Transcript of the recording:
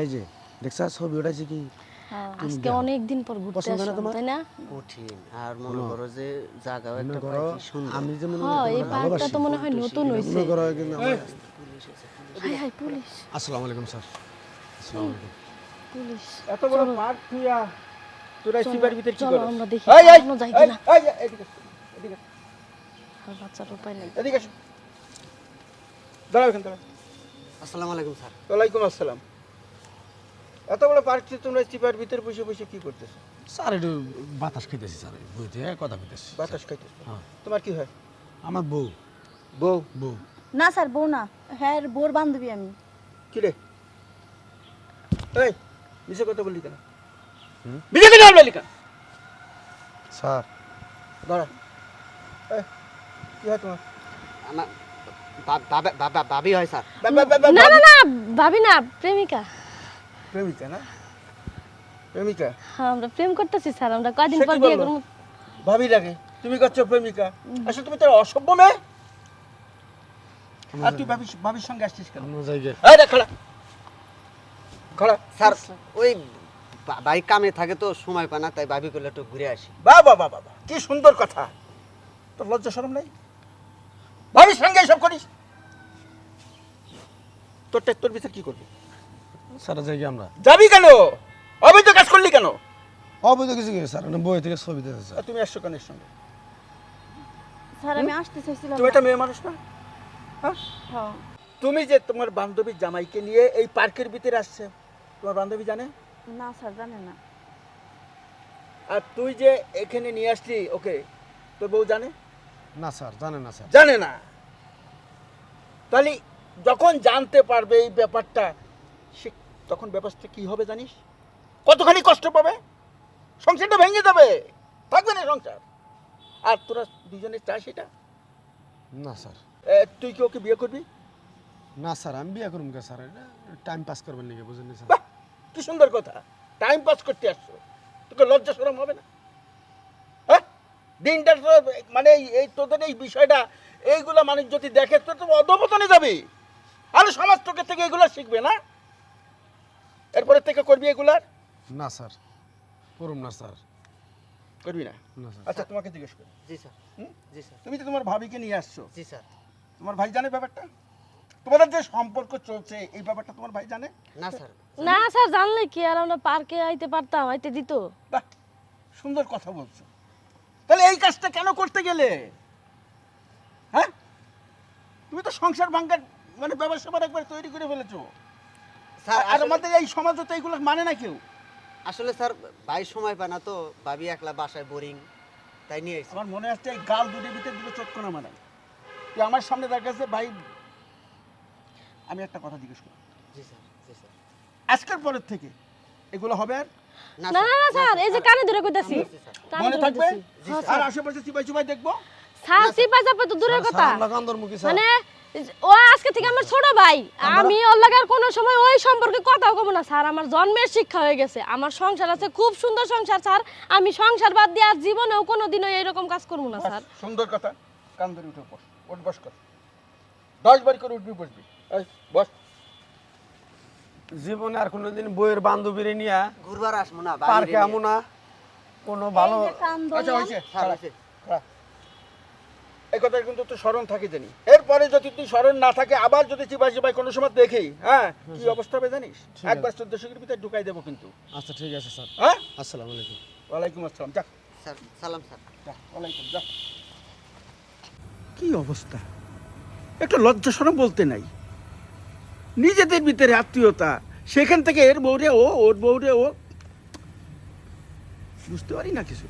এই যে দেখছা ছবি উঠাইছে কি? হ্যাঁ, আজকে অনেক দিন পর ঘুরতে আসলাম তাই না? কঠিন আর মনে করো যে জায়গাও একটা মনে কি সুন্দর। আমি যে মনে হ্যাঁ এই পার্কটা তো মনে হয় নতুন হইছে। মনে করো কিন্তু হাই হাই পুলিশ। আসসালামু আলাইকুম স্যার। আসসালামু আলাইকুম। পুলিশ। এত বড় পার্ক তুইয়া তোরা সিবার ভিতরে কি চলো আমরা দেখি এই এই কোনো যাই কিনা। এই, এদিকে এদিকে আর বাচ্চার উপায় নেই। এদিকে আসো। দাঁড়াও এখানে দাঁড়াও আসসালামু আলাইকুম স্যার। ওয়ালাইকুম আসসালাম। এত বড় পার্ক তোমরা চিপার ভিতরে বসে বসে কি করতেছো? স্যার একটু বাতাস খাইতেছি স্যার। বইতে কথা কইতেছি। বাতাস খাইতেছো? হ্যাঁ। তোমার কি হয়? আমার বউ। বউ? বউ। না স্যার বউ না। হ্যাঁ এর বউর বান্ধবী আমি। কি রে? এই মিশে কথা বললি কেন? কথা বললি কেন? স্যার। দাঁড়া। এই কি হয় তোমার? আমার ভাবি হয় স্যার। না না না ভাবি না প্রেমিকা। প্রেমিকা না? প্রেমিকা? হ্যাঁ, আমরা প্রেম করতেছি স্যার আমরা কয়দিন পর বিয়ে? করব? ভাবি লাগে তুমি করছ প্রেমিকা? আসলে তুমি তো অসভ্য মেয়ে? আর তুই ভাবির ভাবির সঙ্গে আসছিস কেন? অন্য জায়গায়। এই দেখ খড়া খড়া স্যার ওই ভাই কামে থাকে তো সময় পায় না তাই ভাবি করলে একটু ঘুরে আসি। বা বা বা বা কি সুন্দর কথা। তোর লজ্জা শরম নাই? ভাবির সঙ্গে এসব করিস? তোর টেক তোর বিচার কি করবি? স্যার জায়গায় আমরা। যাবি কেন? অবৈধ কাজ করলি কেন? অবৈধ কিছু কি? স্যার মানে বই থেকে ছবি স্যার। আর তুমি আসছো কেন এর সঙ্গে? স্যার আমি আসতে চাইছিলাম তুমি। একটা মেয়ে মানুষ না? হ্যাঁ। হ্যাঁ। তুমি যে তোমার বান্ধবীর জামাইকে নিয়ে এই পার্কের ভিতরে আসছে তোমার বান্ধবী জানে? না স্যার জানে না। আর তুই যে এখানে নিয়ে আসলি ওকে তোর বউ জানে? না স্যার জানেন না স্যার। জানে না। তাহলে যখন জানতে পারবে এই ব্যাপারটা সে তখন ব্যবস্থা কি হবে জানিস? কতখানি কষ্ট পাবে? সংসারটা ভেঙে যাবে। থাকবে না সংসার। আর তোরা দুজনে চাস এটা? না স্যার। এ, তুই কি ওকে বিয়ে করবি? না স্যার আমি বিয়ে করুম কে স্যার? টাইম পাস করবেন নাকি বুঝেন স্যার? বাহ কি সুন্দর কথা। টাইম পাস করতে আসছো। তোকে লজ্জা সরম হবে না? হ্যাঁ? দিনটা তো মানে এই- এই তোদের এই বিষয়টা এইগুলো মানুষ যদি দেখে তো তো অধপতনে যাবে। আর সমাজ তোকে থেকে এগুলো শিখবে না? এরপরে থেকে করবি এগুলার? না স্যার। করুম না স্যার। করবি না? না স্যার। আচ্ছা তোমাকে জিজ্ঞেস করি। জি স্যার। হুম? জি স্যার। তুমি তো তোমার ভাবিকে নিয়ে আসছো। জি স্যার। তোমার ভাই জানে ব্যাপারটা? তোমাদের যে সম্পর্ক চলছে এই ব্যাপারটা তোমার ভাই জানে? না স্যার। না স্যার জানলে কি আর আমরা পার্কে আইতে পারতাম আইতে দিত। বাহ সুন্দর কথা বলছো। তাহলে এই কাজটা কেন করতে গেলে? হ্যাঁ? তুমি তো সংসার ভাঙ্গার মানে ব্যবসা একবার তৈরি করে ফেলেছো। স্যার আর আমাদের এই সমাজে তো এইগুলো মানে না কেউ। আসলে স্যার ভাই সময় পায় না তো ভাবি একলা বাসায় বোরিং তাই নিয়ে এসেছি আমার মনে আসছে এই গাল দুটোর ভিতরে দুটো চোখ না মানে। তুই আমার সামনে দেখাচ্ছে ভাই আমি একটা কথা জিজ্ঞেস করি জি স্যার জি স্যার। আজকের পরের থেকে এগুলো হবে আর? না না না স্যার এই যে কানে ধরে কইতাছি। মনে থাকবে? আর আশেপাশে চিপাই চিপাই দেখব? স্যার সিপা চাপা তো দূরের কথা। মানে ও আজকে থেকে আমার ছোট ভাই। আমি ওর লাগে আর কোনো সময় ওই সম্পর্কে কথাও কব না স্যার। আমার জন্মের শিক্ষা হয়ে গেছে। আমার সংসার আছে খুব সুন্দর সংসার স্যার। আমি সংসার বাদ দিয়ে আর জীবনেও কোনোদিনও এরকম কাজ করব না স্যার। সুন্দর কথা। কান ধরে উঠে বস ওঠ বস কর। দশ বার করে উঠবি বসবি। এই, বস। জীবনে আর কোনোদিন বইয়ের বান্ধবীরে নিয়ে ঘুরবার আসব না পার্কে আমু না। কোনো ভালো কান আচ্ছা হয়েছে স্যার খাড়া, হয়েছে। খাড়া। এই কথা কিন্তু তুই স্মরণ থাকে জানি। এরপরে যদি তুই স্মরণ না থাকে আবার যদি চিপাই চিপাই কোনো সময় দেখি হ্যাঁ? কি অবস্থা হবে জানিস? একবার চোদ্দশো ভিতরে ঢুকাই দেবো কিন্তু। আচ্ছা ঠিক আছে স্যার। হ্যাঁ? আসসালামু আলাইকুম। ওয়ালাইকুম আসসালাম যা। স্যার সালাম স্যার। যা ওয়ালাইকুম যা। কি অবস্থা? একটা লজ্জা সরম বলতে নাই। নিজেদের ভিতরে আত্মীয়তা সেখান থেকে এর বউরে ও ওর বউরে ও। বুঝতে পারি না কিছু।